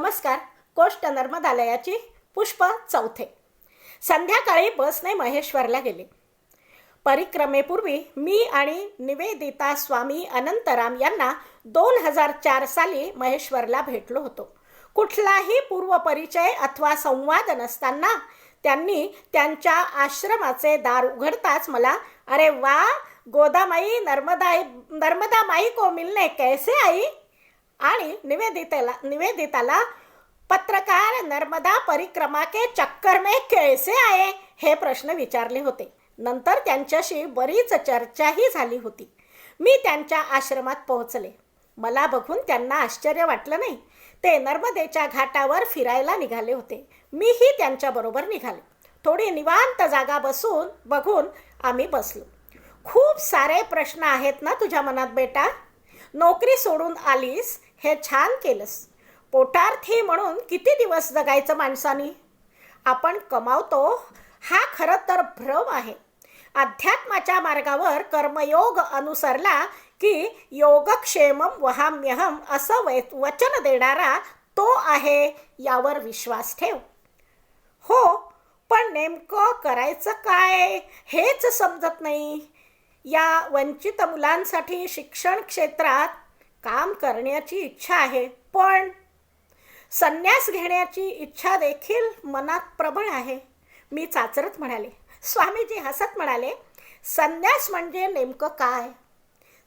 नमस्कार कोष्ट नर्मदालयाची पुष्प चौथे. संध्याकाळी बसने महेश्वरला गेले. परिक्रमेपूर्वी मी आणि निवेदिता स्वामी अनंतराम यांना दोन हजार चार साली महेश्वरला भेटलो होतो. कुठलाही पूर्वपरिचय अथवा संवाद नसताना त्यांनी त्यांच्या आश्रमाचे दार उघडताच मला अरे वा गोदामाई नर्मदाई नर्मदा माई को मिलने कैसे आई? आणि निवेदितेला निवेदिताला पत्रकार नर्मदा परिक्रमा के चक्कर में कैसे आहे हे प्रश्न विचारले होते. नंतर त्यांच्याशी बरीच चर्चाही झाली होती. मी त्यांच्या आश्रमात पोहोचले. मला बघून त्यांना आश्चर्य वाटलं नाही. ते नर्मदेच्या घाटावर फिरायला निघाले होते. मीही त्यांच्याबरोबर निघाले. थोडी निवांत जागा बसून बघून आम्ही बसलो. खूप सारे प्रश्न आहेत ना तुझ्या मनात बेटा? नोकरी सोडून आलीस हे छान केलंस. पोटार्थी म्हणून किती दिवस जगायचं माणसानी? आपण कमावतो हा खरं तर भ्रम आहे. अध्यात्माच्या मार्गावर कर्मयोग अनुसरला की योगक्षेमम वहाम्यहम असं वै वचन देणारा तो आहे यावर विश्वास ठेव. हो पण नेमकं करायचं काय हेच समजत नाही. या वंचित मुलांसाठी शिक्षण क्षेत्रात काम करण्याची इच्छा आहे पण संन्यास घेण्याची इच्छा देखील मनात प्रबळ आहे. मी चाचरत म्हणाले स्वामीजी हसत म्हणाले संन्यास म्हणजे नेमकं काय?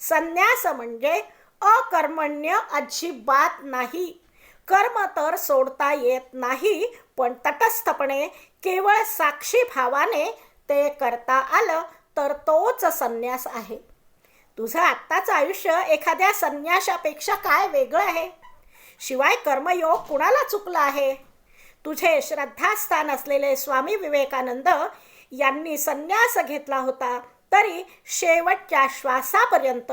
संन्यास म्हणजे अकर्मण्य अजिबात नाही. कर्म तर सोडता येत नाही पण तटस्थपणे केवळ साक्षी भावाने ते करता आलं तर तोच संन्यास आहे. तुझं आत्ताचं आयुष्य एखाद्या संन्याशापेक्षा काय वेगळं आहे? शिवाय कर्मयोग कुणाला चुकला आहे? तुझे श्रद्धास्थान असलेले स्वामी विवेकानंद यांनी संन्यास घेतला होता तरी शेवटच्या श्वासापर्यंत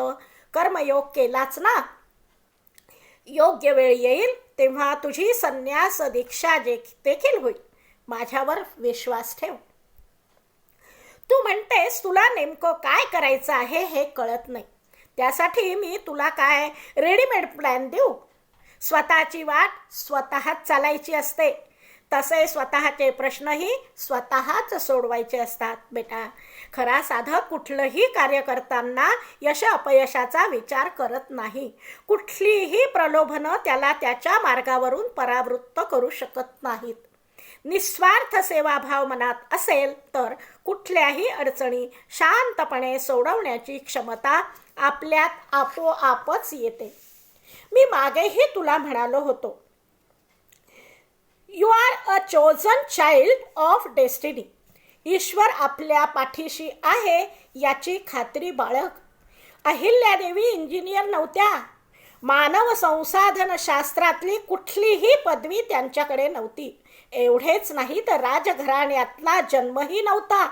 कर्मयोग केलाच ना. योग्य वेळ येईल तेव्हा तुझी संन्यास दीक्षा जे देखील होईल. माझ्यावर विश्वास ठेव. तू म्हणतेस तुला नेमकं काय करायचं आहे हे कळत नाही. त्यासाठी मी तुला काय रेडीमेड प्लॅन देऊ? स्वतःची वाट स्वतःच चालायची असते. तसे स्वतःचे प्रश्नही स्वतःच सोडवायचे असतात बेटा. खरा साधक कुठलंही कार्य करताना यश अपयशाचा विचार करत नाही. कुठलीही प्रलोभनं त्याला त्याच्या मार्गावरून परावृत्त करू शकत नाहीत. निस्वार्थ सेवाभाव मनात असेल तर कुठल्याही अडचणी शांतपणे सोडवण्याची क्षमता आपल्यात आपोआपच येते. मी मागेही तुला म्हणालो होतो. You are a chosen child of destiny ईश्वर आपल्या पाठीशी आहे याची खात्री बाळग. अहिल्यादेवी इंजिनियर नव्हत्या. मानव संसाधन शास्त्रातली कुठलीही पदवी त्यांच्याकडे नव्हती. एवढेच नाही तर राजघराण्यातला जन्मही नव्हता.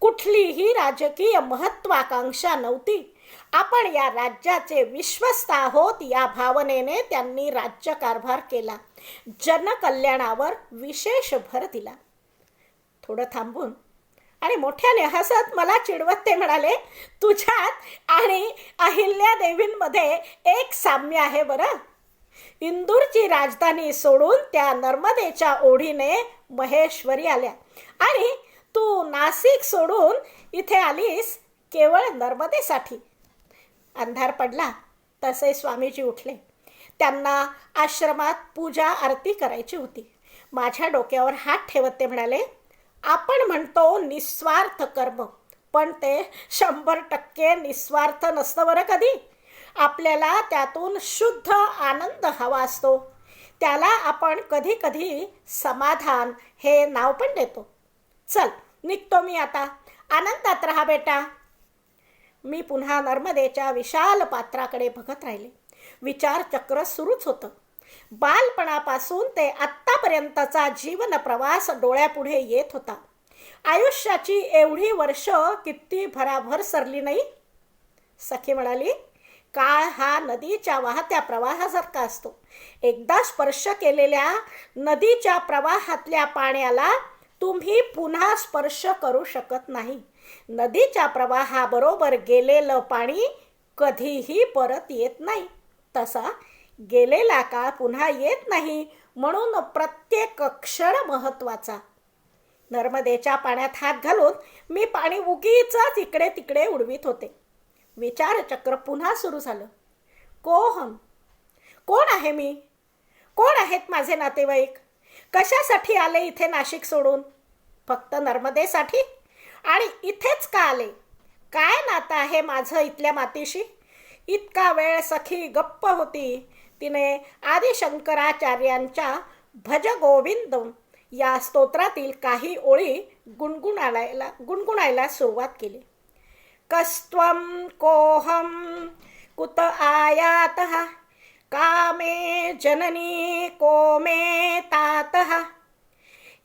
कुठलीही राजकीय महत्वाकांक्षा नव्हती. आपण या राज्याचे विश्वस्त आहोत या भावनेने त्यांनी राज्यकारभार केला. जनकल्याणावर विशेष भर दिला. थोडं थांबून. आणि मोठ्याने हसत मला चिडवत ते म्हणाले तुझ्यात आणि अहिल्या देवींमध्ये एक साम्य आहे बरं. इंदूरची राजधानी सोडून त्या नर्मदेच्या ओढीने महेश्वरी आल्या. आणि तू नाशिक सोडून इथे आलीस केवळ नर्मदेसाठी. अंधार पडला तसे स्वामीजी उठले. त्यांना आश्रमात पूजा आरती करायची होती. माझ्या डोक्यावर हात ठेवत ते म्हणाले आपण म्हणतो निस्वार्थ कर्म पण ते शंभर टक्के निस्वार्थ नसतं बरं कधी? आपल्याला त्यातून शुद्ध आनंद हवा असतो. त्याला आपण कधी कधी समाधान हे नाव पण देतो. चल निघतो मी आता. आनंदात राहा बेटा. मी पुन्हा नर्मदेच्या विशाल पात्राकडे बघत राहिले. विचार चक्र सुरूच होतं. बालपणापासून ते आत्तापर्यंतचा जीवन प्रवास डोळ्यापुढे येत होता. आयुष्याची एवढी वर्ष किती भराभर सरली नाही? सखी म्हणाली काळ हा नदीच्या वाहत्या प्रवाहासारखा असतो. एकदा स्पर्श केलेल्या नदीच्या प्रवाहातल्या पाण्याला तुम्ही पुन्हा स्पर्श करू शकत नाही. नदीच्या प्रवाहाबरोबर गेलेलं पाणी कधीही परत येत नाही. तसा गेलेला काळ पुन्हा येत नाही म्हणून प्रत्येक क्षण महत्त्वाचा नर्मदेच्या पाण्यात हात घालून मी पाणी उगीच इकडे तिकडे उडवीत होते. विचारचक्र पुन्हा सुरू झालं. कोहम कोण आहे मी? कोण आहेत माझे नातेवाईक? कशासाठी आले इथे नाशिक सोडून? फक्त नर्मदेसाठी? आणि इथेच का आले? काय नातं आहे माझं इथल्या मातीशी? इतका वेळ सखी गप्प होती. तिने आदिशंकराचार्यांच्या भज गोविंद या स्तोत्रातील काही ओळी गुणगुणायला गुणगुणायला सुरुवात केली. कस्त्वं कोऽहं कुत आयातः? कामे जननी कोमे तातः।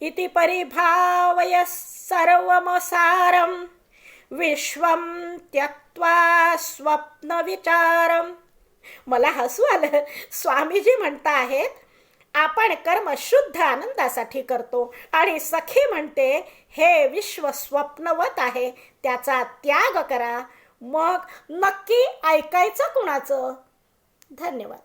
इति परिभावय सर्वमसारं विश्वं त्यक्त्वा स्वप्नविचारं। मला हसू आलं. स्वामीजी म्हणता आहेत आपण कर्म शुद्ध आनंदासाठी करतो. आणि सखी म्हणते हे विश्व स्वप्नवत आहे त्याचा त्याग करा. मग नक्की ऐकायचं कुणाचं? धन्यवाद.